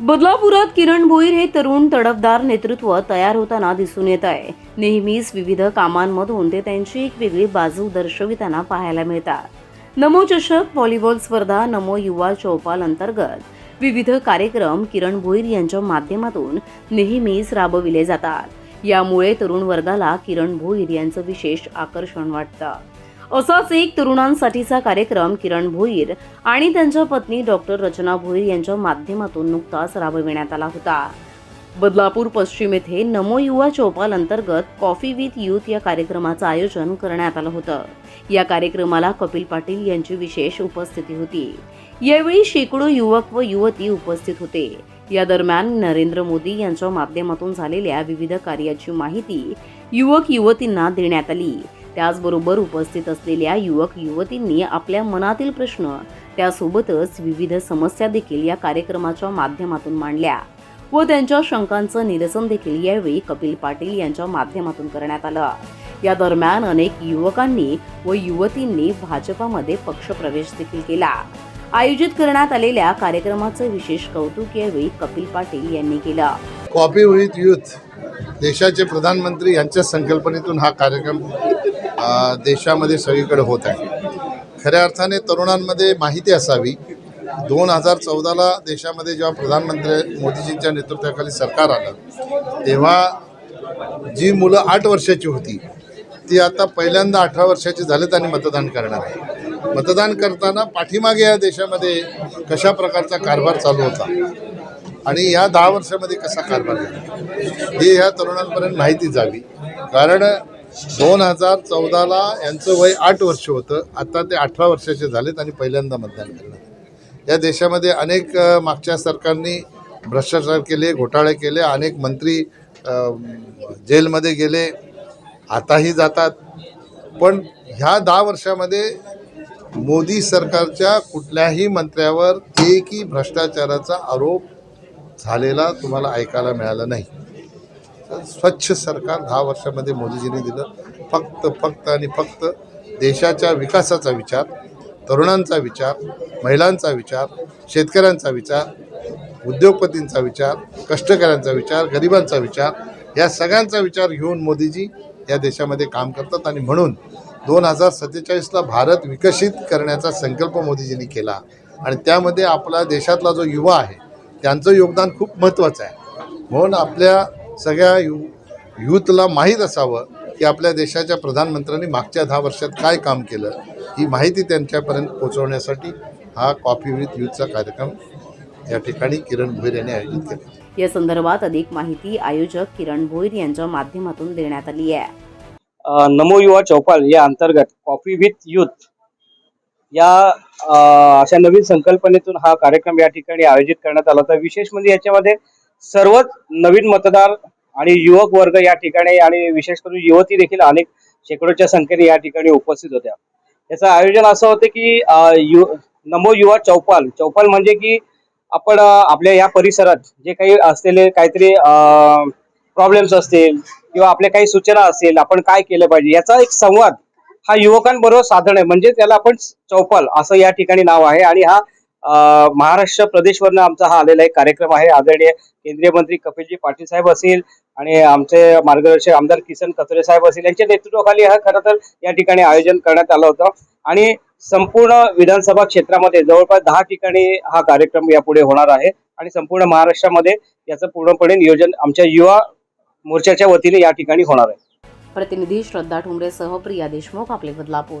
बदलापुरात किरण भोईर हे तरुण तडफदार नेतृत्व तयार होताना दिसून येत आहे. नेहमीच विविध कामांमधून ते त्यांची एक वेगळी बाजू दर्शविताना पाहायला मिळतात. नमो चषक व्हॉलीबॉल स्पर्धा नमो युवा चौपाल अंतर्गत विविध कार्यक्रम किरण भोईर यांच्या माध्यमातून नेहमीच राबविले जातात. यामुळे तरुण वर्गाला किरण भोईर यांचं विशेष आकर्षण वाटतं. असाच एक तरुणांसाठीचा कार्यक्रम किरण भोईर आणि त्यांच्या पत्नी डॉक्टर रचना भोईर यांच्या माध्यमातून नुकताच राबविण्यात आला होता. बदलापूर पश्चिम येथे नमो युवा चौपाल अंतर्गत कॉफी विथ युथ या कार्यक्रमाचं आयोजन करण्यात आलं होतं. या कार्यक्रमाला कपिल पाटील यांची विशेष उपस्थिती होती. यावेळी शेकडो युवक व युवती उपस्थित होते. या दरम्यान नरेंद्र मोदी यांच्या माध्यमातून झालेल्या विविध कार्याची माहिती युवक युवतींना देण्यात आली. त्याचबरोबर उपस्थित असलेल्या युवक युवतींनी आपल्या मनातील प्रश्न त्यासोबतच विविध समस्या देखील या कार्यक्रमाच्या माध्यमातून मांडल्या व त्यांच्या शंकांचं निरसन देखील यावेळी कपिल पाटील यांच्या माध्यमातून करण्यात आलं. या दरम्यान अनेक युवकांनी व युवतींनी भाजपामध्ये पक्षप्रवेश देखील केला. आयोजित करण्यात आलेल्या कार्यक्रमाचं विशेष कौतुक यावेळी कपिल पाटील यांनी केलं. कॉपी विथ युथ देशाचे प्रधानमंत्री यांच्या संकल्पनेतून हा कार्यक्रम देशामध्ये सगळीकडे होत आहे. खऱ्या अर्थाने तरुणांमध्ये माहिती असावी. दोन हजार चौदाला देशामध्ये जेव्हा प्रधानमंत्री मोदीजींच्या नेतृत्वाखाली सरकार आलं तेव्हा जी मुलं आठ वर्षाची होती ती आता पहिल्यांदा अठरा वर्षाची झालेत आणि मतदान करणार आहे. मतदान करताना पाठीमागे या देशामध्ये कशा प्रकारचा कारभार चालू होता आणि या दहा वर्षामध्ये कसा कारभार झाला हे ह्या तरुणांपर्यंत माहिती जावी. कारण दोन हजार चौदाला यांचं वय आठ वर्ष होतं. आता ते अठरा वर्षाचे झालेत आणि पहिल्यांदा मतदान करणार या देशामध्ये अनेक मागच्या सरकारनी भ्रष्टाचार केले घोटाळे केले अनेक मंत्री जेलमध्ये गेले आताही जातात. पण ह्या दहा वर्षामध्ये मोदी सरकारच्या कुठल्याही मंत्र्यावर एकही भ्रष्टाचाराचा आरोप झालेला तुम्हाला ऐकायला मिळाला नाही. स्वच्छ सरकार दहा वर्षामध्ये मोदीजींनी दिलं. फक्त फक्त आणि फक्त देशाच्या विकासाचा विचार तरुणांचा विचार महिलांचा विचार शेतकऱ्यांचा विचार उद्योगपतींचा विचार कष्टकऱ्यांचा विचार गरिबांचा विचार या सगळ्यांचा विचार घेऊन मोदीजी या देशामध्ये काम करतात. आणि म्हणून दोन हजार सत्तेचाळीसला भारत विकसित करण्याचा संकल्प मोदीजींनी केला. आणि त्यामध्ये आपला देशातला जो युवा आहे त्यांचं योगदान खूप महत्त्वाचं आहे. म्हणून आपल्या सगळ्या यु यूथला माहीत असावं की आपल्या देशाच्या प्रधानमंत्र्यांनी मागच्या दहा वर्षात काय काम केलं ही माहिती त्यांच्यापर्यंत पोहोचवण्यासाठी हा कॉफी विथ यूथचा कार्यक्रम या ठिकाणी किरण भोईर यांनी आयोजित केला. या संदर्भात अधिक माहिती आयोजक किरण भोईर यांच्या माध्यमातून देण्यात आली आहे. नमो युवा चौपाल या अंतर्गत कॉफी विथ युथ या अ, अशा नवीन संकल्पनेतून हा कार्यक्रम या ठिकाणी आयोजित करण्यात आला होता. विशेष म्हणजे याच्यामध्ये सर्वच नवीन मतदार आणि युवक वर्ग या ठिकाणी आणि विशेष करून युवती देखील अनेक शेकडोच्या संख्येने या ठिकाणी उपस्थित होत्या. याचं आयोजन असं होतं की यु नमो युवा चौपाल. चौपाल म्हणजे की आपण आपल्या या परिसरात जे काही असलेले काहीतरी प्रॉब्लेम्स असतील किंवा आपल्या काही सूचना असतील आपण काय केलं पाहिजे याचा एक संवाद हा युवकांबरोबर साधन आहे. म्हणजे त्याला आपण चौपाल असं या ठिकाणी नाव आहे आणि हा महाराष्ट्र प्रदेशवरनं आमचा हा आलेला एक कार्यक्रम आहे. आदरणीय केंद्रीय मंत्री कपिलजी पाटील साहेब असेल आणि आमचे मार्गदर्शक आमदार किसन कचरे साहेब असेल यांच्या नेतृत्वाखाली हा खरं तर या ठिकाणी आयोजन करण्यात आलं होतं. आणि संपूर्ण विधानसभा क्षेत्रामध्ये जवळपास दहा ठिकाणी हा कार्यक्रम यापुढे होणार आहे. आणि संपूर्ण महाराष्ट्रामध्ये याचं पूर्णपणे नियोजन आमच्या युवा मोर्चाच्या वतीने या ठिकाणी होणार आहे. प्रतिनिधी श्रद्धा ठुमरेसह प्रिया देशमुख आपले बदलापूर.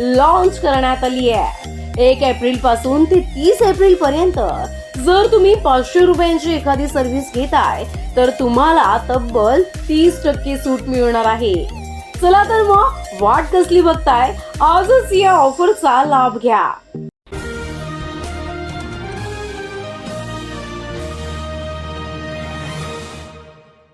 लॉन्च करण्यात आली आहे. एक एप्रिलपासून ते तीस एप्रिल पर्यंत जर तुम्ही पाचशे रुपयांची एखादी सर्व्हिस घेताय तर तुम्हाला तब्बल तीस टक्के सूट मिळणार आहे. चला तर मग वाट कसली बघताय आजच या ऑफरचा लाभ घ्या.